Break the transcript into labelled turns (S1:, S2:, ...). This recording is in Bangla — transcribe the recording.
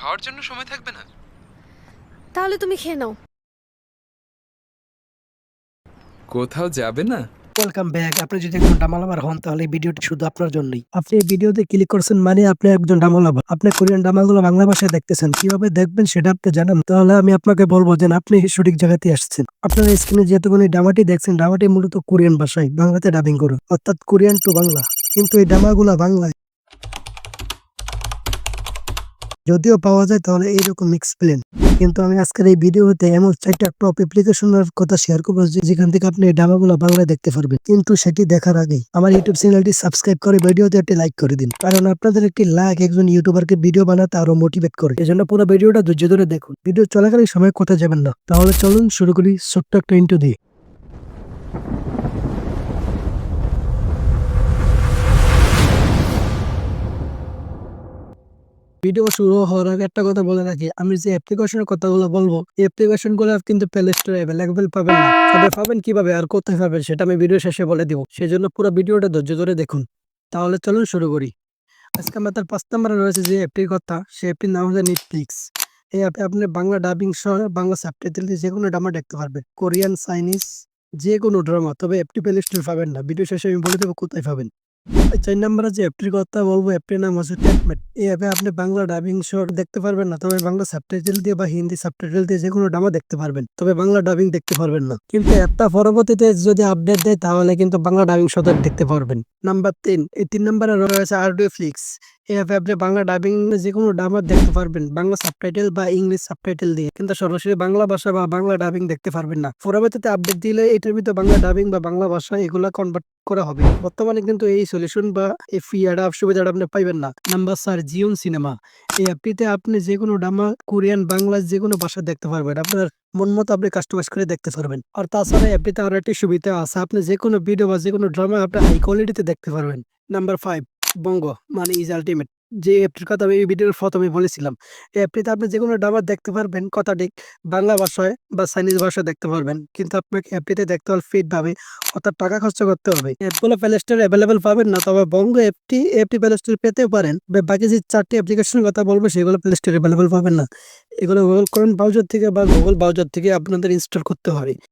S1: খাওয়ার জন্য সময় থাকবে না।
S2: তাহলে তুমি খেয়ে নাও।
S1: কোথাও যাবে না?
S3: ওয়েলকাম ব্যাক আপনি যদি একজন ডামালাভার হন তাহলে এই ভিডিওটি শুধু আপনার জন্যই। আপনি এই ভিডিওতে ক্লিক করছেন মানে আপনি একজন ডামালাভার আপনি কোরিয়ান ডামাগুলো বাংলা ভাষায় দেখতেছেন কীভাবে দেখবেন সেটা আপনি জানেন। তাহলে আমি আপনাকে বলব যে আপনি সঠিক জায়গাতে আসছেন। আপনার স্ক্রিনে যেহেতুখানি ডামাটি দেখছেন ডামাটি মূলত কোরিয়ান ভাষায় বাংলাতে ডাবিং করো। অর্থাৎ কোরিয়ান টু বাংলা। কিন্তু এই ডামাগুলা বাংলায় যদিও পাওয়া যায় তাহলে এইরকম এক্সপ্লেন কিন্তু আমি আজকের এই ভিডিওতে এমন চারটা টপ অ্যাপ্লিকেশনের কথা শেয়ার করব যেখান থেকে আপনি এই ডামাগুলো বাংলায় দেখতে পারবেন। কিন্তু সেটি দেখার আগেই আমার ইউটিউব চ্যানেলটি সাবস্ক্রাইব করে ভিডিওতে একটি লাইক করে দিন। কারণ আপনাদের একটি লাইক একজন ইউটিউবারকে ভিডিও বানাতে আরও মোটিভেট করে। এজন্য পুরো ভিডিওটা ধৈর্য ধরে দেখুন। ভিডিও চলাকালীন সময় কোথায় যাবেন না। তাহলে চলুন শুরু করি ছোট্ট একটা ইন্টু দিয়ে। ভিডিও শুরু হওয়ার আগে একটা কথা বলে রাখি। আমি যে অ্যাপ্লিকেশনের কথাগুলো বলব অ্যাপ্লিকেশনগুলো কিন্তু প্লে স্টোরে অ্যাভেলেবেল পাবেন না। তবে পাবেন কীভাবে আর কোথায় পাবেন সেটা আমি ভিডিও শেষে বলে দিব। সেজন্য পুরো ভিডিওটা ধৈর্য ধরে দেখুন। তাহলে চলুন শুরু করি। আজকে আমার তার পাঁচ নম্বরে রয়েছে যে অ্যাপটির কথা, সে অ্যাপটির নাম হচ্ছে নেটফ্লিক্স এই অ্যাপে আপনি বাংলা ডাবিং সহ বাংলা সাবটাইটেল দিয়ে যে কোনো ড্রামা দেখতে পারবেন। কোরিয়ান চাইনিজ যে কোনো ড্রামা তবে অ্যাপটি প্লে স্টোরে পাবেন না। ভিডিও শেষে আমি বলে দেবো কোথায় পাবেন। চার নম্বরে যে অ্যাপটির কথা বলব অ্যাপটির নাম হচ্ছে ট্যাপমেট এই অ্যাপে আপনি বাংলা ডাবিং শো দেখতে পারবেন না, তবে বাংলা সাবটাইটেল দিয়ে বা হিন্দি সাবটাইটেল দিয়ে যে কোনো ডামা দেখতে পারবেন, তবে বাংলা ডাবিং দেখতে পারবেন না। কিন্তু অ্যাপটা পরবর্তীতে যদি আপডেট দেয়, তাহলে কিন্তু বাংলা ডাবিং শো দেখতে পারবেন। নাম্বার তিন। এই তিন নম্বরে রয়েছে আরডিও ফ্লিক্স এই অ্যাপে আপনি বাংলা ডাবিং যে কোনো ড্রামা দেখতে পারবেন। বাংলা সাবটাইটেল বা ইংলিশ সাবটাইটেল দিয়ে। কিন্তু সরাসরি বাংলা ভাষা বা বাংলা ডাবিং দেখতে পারবেন না। পরবর্তীতে আপডেট দিলে এটার ভিতরে বাংলা ডাবিং বা বাংলা ভাষা এগুলা কনভার্ট করা হবে। বর্তমানে কিন্তু এই সলিউশন বা এই ফ্রি অ্যাডাপ সুবিধাটা আপনি পাইবেন না। নাম্বার চার জিওন সিনেমা এই অ্যাপটিতে আপনি যে কোনো ড্রামা কোরিয়ান বাংলা যে কোনো ভাষা দেখতে পারবেন। আপনার মন মতো আপনি কাস্টমাইজ করে দেখতে পারবেন। আর তাছাড়া অ্যাপটিতে আরও একটি সুবিধা আছে, আপনি যে কোনো ভিডিও বা যে কোনো ড্রামা আপনি হাই কোয়ালিটিতে দেখতে পারবেন। নাম্বার ফাইভ বঙ্গ মানে ইজ আলটিমেট যে অ্যাপটির কথা আমি এই ভিডিওর প্রথমে বলেছিলাম। এই অ্যাপটিতে আপনি যে কোনো ডাবার দেখতে পারবেন কথাটি বাংলা ভাষায় বা চাইনিজ ভাষায় দেখতে পারবেন। কিন্তু আপনাকে অ্যাপটিতে দেখতে হলে ফিট ভাবে অর্থাৎ টাকা খরচ করতে হবে। অ্যাপগুলো প্লে স্টোরে অ্যাভেলেবেল পাবেন না, তবে বঙ্গ অ্যাপটি অ্যাপটি প্লে স্টোরে পেতেও পারেন। বাকি যে চারটি অ্যাপ্লিকেশনের কথা বলব, সেগুলো প্লে স্টোরে অ্যাভেলেবেল পাবেন না। এগুলো গুগল ক্রোম ব্রাউজার থেকে বা গুগল ব্রাউজার থেকে আপনাদের ইনস্টল করতে হবে।